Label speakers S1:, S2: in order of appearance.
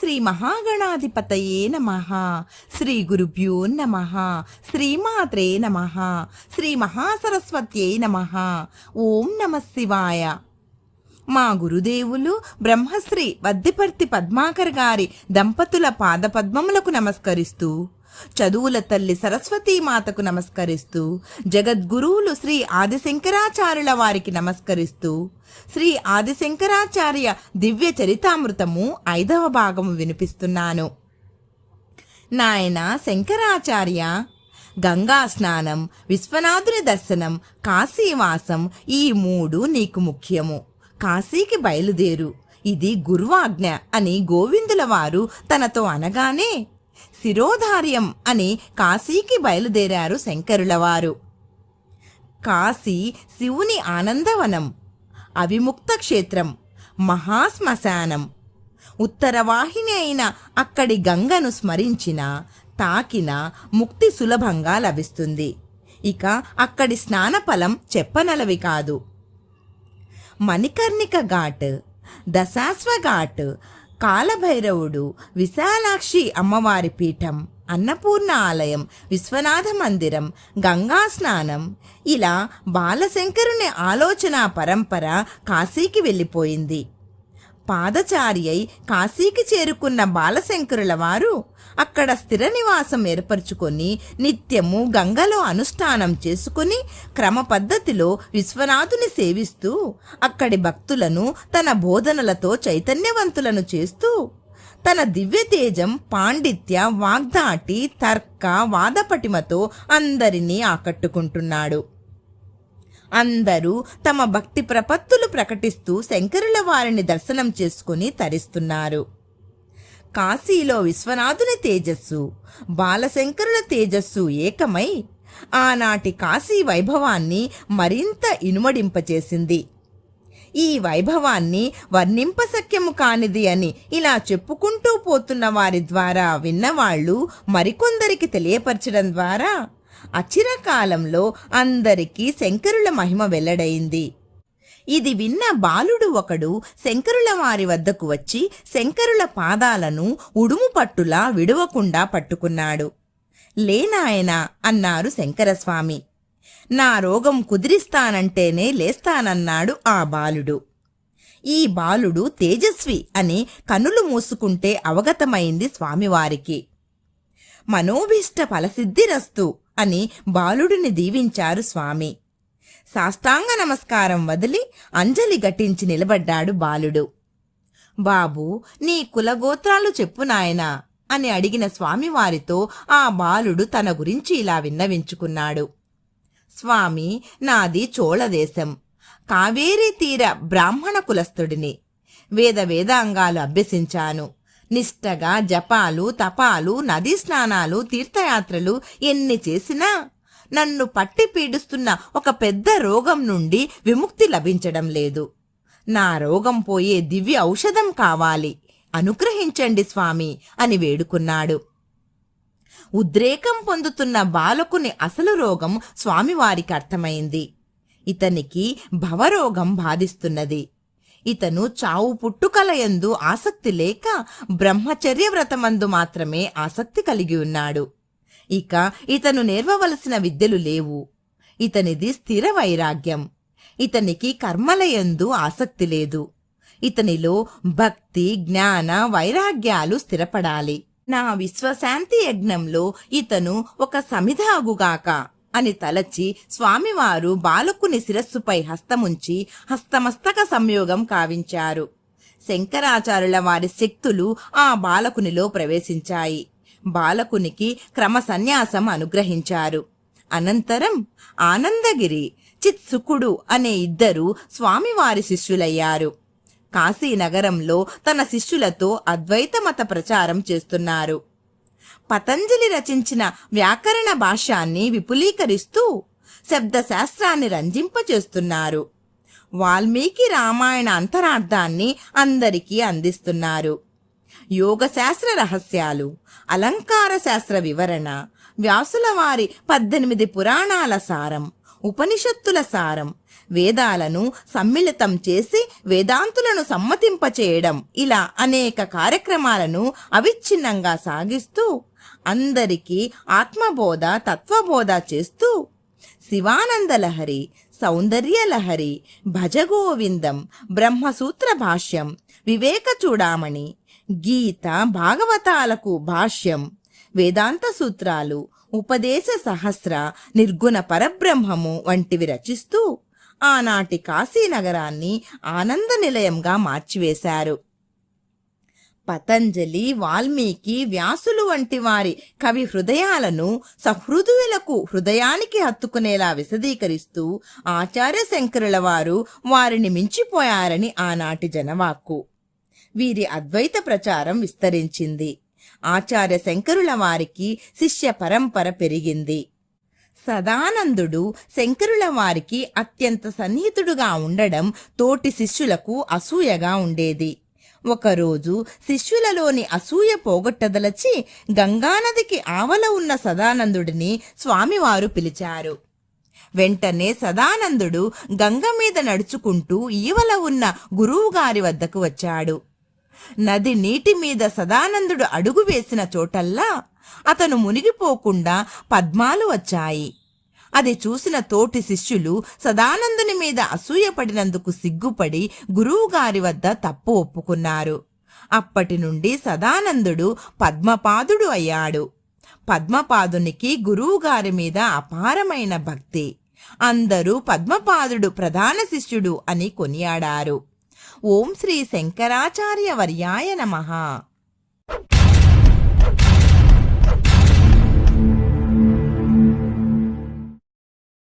S1: శ్రీ మహాగణాధిపతయే నమ. శ్రీ గురుభ్యో నమ. శ్రీమాత్రే నమ. శ్రీ మహాసరస్వత్యై నమ. ఓం నమ శివాయ. మా గురుదేవులు బ్రహ్మశ్రీ వద్దిపర్తి పద్మాకర్ గారి దంపతుల పాదపద్మములకు నమస్కరిస్తూ చదువుల తల్లి సరస్వతీమాతకు నమస్కరిస్తూ జగద్గురువులు శ్రీ ఆదిశంకరాచార్యుల వారికి నమస్కరిస్తూ శ్రీ ఆదిశంకరాచార్య దివ్య చరితామృతము ఐదవ భాగము వినిపిస్తున్నాను. నాయన శంకరాచార్య గంగా స్నానం విశ్వనాథుని దర్శనం కాశీవాసం ఈ మూడు నీకు ముఖ్యము. కాశీకి బయలుదేరు. ఇది గురువాజ్ఞ అని గోవిందుల వారు తనతో అనగానే శిరోధార్యం అని కాశీకి బయలుదేరారు శంకరులవారు. కాశీ శివుని ఆనందవనం అవిముక్త క్షేత్రం మహాశ్మశానం. ఉత్తరవాహిని అయిన అక్కడి గంగను స్మరించిన తాకిన ముక్తి సులభంగా లభిస్తుంది. ఇక అక్కడి స్నానఫలం చెప్పనలవి కాదు. మణికర్ణిక ఘాట్ దశాశ్వ ఘాట్ కాలభైరవుడు విశాలాక్షి అమ్మవారి పీఠం అన్నపూర్ణ ఆలయం విశ్వనాథ మందిరం గంగా స్నానం. ఇలా బాలశంకరుని ఆలోచన పరంపర కాశీకి వెళ్ళిపోయింది. పాదచారి అయి కాశీకి చేరుకున్న బాలశంకరుల వారు అక్కడ స్థిర నివాసం ఏర్పరచుకొని నిత్యము గంగలో అనుష్ఠానం చేసుకుని క్రమ పద్ధతిలో విశ్వనాథుని సేవిస్తూ అక్కడి భక్తులను తన బోధనలతో చైతన్యవంతులను చేస్తూ తన దివ్య తేజం పాండిత్య వాగ్దాటి తర్క వాదపటిమతో అందరినీ ఆకట్టుకుంటున్నాడు. అందరూ తమ భక్తి ప్రపత్తులు ప్రకటిస్తూ శంకరుల వారిని దర్శనం చేసుకుని తరిస్తున్నారు. కాశీలో విశ్వనాథుని తేజస్సు బాలశంకరుల తేజస్సు ఏకమై ఆనాటి కాశీ వైభవాన్ని మరింత ఇనుమడింపచేసింది. ఈ వైభవాన్ని వర్ణింపశక్యము కానిది అని ఇలా చెప్పుకుంటూ పోతున్న వారి ద్వారా విన్నవాళ్ళు మరికొందరికి తెలియపరచడం ద్వారా అచిరకాలంలో అందరికీ శంకరుల మహిమ వెల్లడైంది. ఇది విన్న బాలుడు ఒకడు శంకరుల వారి వద్దకు వచ్చి శంకరుల పాదాలను ఉడుము పట్టులా విడవకుండా పట్టుకున్నాడు. లేనాయనా అన్నారు శంకరస్వామి. నా రోగం కుదిరిస్తానంటేనే లేస్తానన్నాడు ఆ బాలుడు. ఈ బాలుడు తేజస్వి అని కనులు మూసుకుంటే అవగతమైంది స్వామివారికి. మనోభీష్ట ఫలసిద్ధిరస్తు అని బాలుడిని దీవించారు స్వామి. సాష్టాంగ నమస్కారం వదిలి అంజలి ఘటించి నిలబడ్డాడు బాలుడు. బాబు నీ కులగోత్రాలు చెప్పు నాయనా అని అడిగిన స్వామివారితో ఆ బాలుడు తన గురించి ఇలా విన్నవించుకున్నాడు. స్వామి నాది చోళదేశం. కావేరీ తీర బ్రాహ్మణ కులస్థుడిని. వేద వేదాంగాలు అభ్యసించాను. నిష్టగా జపాలు తపాలు నదీ స్నానాలు తీర్థయాత్రలు ఎన్ని చేసినా నన్ను పట్టి పీడిస్తున్న ఒక పెద్ద రోగం నుండి విముక్తి లభించడం లేదు. నా రోగం పోయే దివ్య ఔషధం కావాలి. అనుగ్రహించండి స్వామి అని వేడుకున్నాడు. ఉద్రేకం పొందుతున్న బాలకుని అసలు రోగం స్వామివారికి అర్థమైంది. ఇతనికి భవరోగం బాధిస్తున్నది. ఇతను చావు పుట్టుకలయందు ఆసక్తి లేక బ్రహ్మచర్య వ్రతమందు మాత్రమే ఆసక్తి కలిగి ఉన్నాడు. ఇక ఇతను నేర్వవలసిన విద్యలు లేవు. ఇతనిది స్థిర వైరాగ్యం. ఇతనికి కర్మలయందు ఆసక్తి లేదు. ఇతనిలో భక్తి జ్ఞాన వైరాగ్యాలు స్థిరపడాలి. నా విశ్వశాంతి యజ్ఞంలో ఇతను ఒక సమిధాగుగాక. అని తలచి స్వామివారు బాలకుని శిరస్సుపై హస్తముంచి హస్తమస్తక సంయోగం కావించారు. శంకరాచార్యుల వారి శక్తులు ఆ బాలకునిలో ప్రవేశించాయి. బాలకునికి క్రమ సన్యాసం అనుగ్రహించారు. అనంతరం ఆనందగిరి చిత్సుకుడు అనే ఇద్దరు స్వామివారి శిష్యులయ్యారు. కాశీనగరంలో తన శిష్యులతో అద్వైత మత ప్రచారం చేస్తున్నారు. పతంజలి రచించిన వ్యాకరణ భాష్యాన్ని విపులీకరిస్తూ శబ్దశాస్త్రాన్ని రంజింపచేస్తున్నారు వాల్మీకి రామాయణ అంతరార్థాన్ని అందరికీ అందిస్తున్నారు. యోగశాస్త్ర రహస్యాలు అలంకార శాస్త్ర వివరణ వ్యాసుల వారి పద్దెనిమిది పురాణాల సారం ఉపనిషత్తుల సారం. వేదాలను సమ్మిళితం చేసి వేదాంతులను సమ్మతింపచేయడం. ఇలా అనేక కార్యక్రమాలను అవిచ్ఛిన్నంగా సాగిస్తూ అందరికీ ఆత్మబోధ తత్వబోధ చేస్తూ శివానంద లహరి భజగోవిందం బ్రహ్మసూత్ర భాష్యం వివేక చూడామణి గీత భాగవతాలకు భాష్యం వేదాంత సూత్రాలు ఉపదేశ సహస్ర నిర్గుణ పరబ్రహ్మము వంటివి రచిస్తూ ఆనాటి కాశీనగరాన్ని ఆనంద నిలయంగా మార్చివేశారు. పతంజలి వాల్మీకి వ్యాసులు వంటి వారి కవి హృదయాలను సహృదయులకు హృదయానికి హత్తుకునేలా విశదీకరిస్తూ ఆచార్య శంకరుల వారు వారిని మించిపోయారని ఆనాటి జనవాక్కు. వీరి అద్వైత ప్రచారం విస్తరించింది. ఆచార్య శంకరుల వారికి శిష్య పరంపర పెరిగింది. సదానందుడు శంకరుల వారికి అత్యంత సన్నిహితుడుగా ఉండడం తోటి శిష్యులకు అసూయగా ఉండేది. ఒకరోజు శిష్యులలోని అసూయ పోగొట్టదలచి గంగానదికి ఆవల ఉన్న సదానందుడిని స్వామివారు పిలిచారు. వెంటనే సదానందుడు గంగ మీద నడుచుకుంటూ ఈవల ఉన్న గురువుగారి వద్దకు వచ్చాడు. నది నీటి మీద సదానందుడు అడుగు వేసిన చోటల్లా అతను మునిగిపోకుండా పద్మాలు వచ్చాయి. అది చూసిన తోటి శిష్యులు సదానందుని మీద అసూయపడినందుకు సిగ్గుపడి గురువుగారి వద్ద తప్పు ఒప్పుకున్నారు. అప్పటి నుండి సదానందుడు పద్మపాదుడు అయ్యాడు. పద్మపాదునికి గురువుగారి మీద అపారమైన భక్తి. అందరూ పద్మపాదుడు ప్రధాన శిష్యుడు అని కొనియాడారు. ఓం శ్రీ శంకరాచార్య వర్యాయ నమః